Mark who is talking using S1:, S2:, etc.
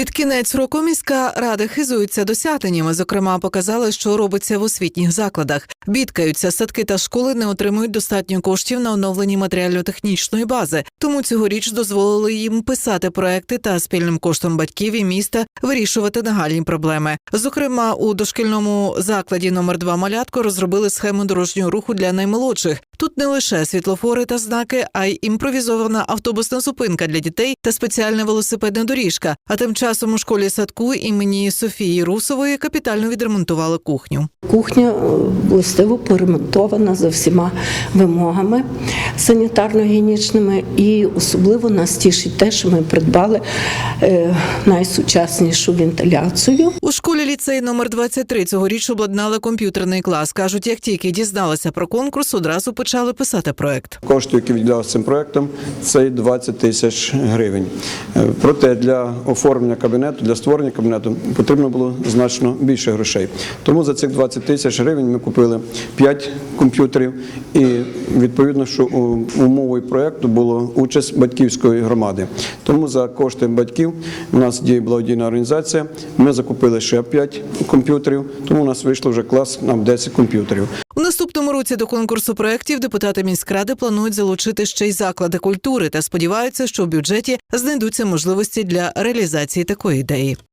S1: Під кінець року міська рада хизується досягненнями. Зокрема, показали, що робиться в освітніх закладах. Бідкаються, садки та школи не отримують достатньо коштів на оновлені матеріально-технічної бази. Тому цьогоріч дозволили їм писати проекти та спільним коштом батьків і міста вирішувати нагальні проблеми. Зокрема, у дошкільному закладі номер 2 малятко розробили схему дорожнього руху для наймолодших. Тут не лише світлофори та знаки, а й імпровізована автобусна зупинка для дітей та спеціальна велосипедна доріжка. А тим часом у школі садку імені Софії Русової капітально відремонтували кухню.
S2: Кухня е, властиво поремонтована за всіма вимогами санітарно-гігієнічними, і особливо нас тішить те, що ми придбали е, найсучаснішу вентиляцію.
S1: У школі ліцей номер 23 цьогоріч обладнали комп'ютерний клас. кажуть, як тільки дізналися про конкурс, одразу почали писати проект.
S3: Кошти, які виділялися цим проектом, це 20 тисяч гривень. Е, Проте для оформлення кабінету, для створення кабінету потрібно було значно більше грошей. Тому за цих 20 тисяч гривень ми купили 5 комп'ютерів, і відповідно, що умовою проекту було участь батьківської громади. Тому за кошти батьків у нас діє благодійна організація. Ми закупили ще 5 комп'ютерів, тому у нас вийшло вже клас на 10 комп'ютерів.
S1: Наступному році до конкурсу проєктів депутати міськради планують залучити ще й заклади культури та сподіваються, що в бюджеті знайдуться можливості для реалізації такої ідеї.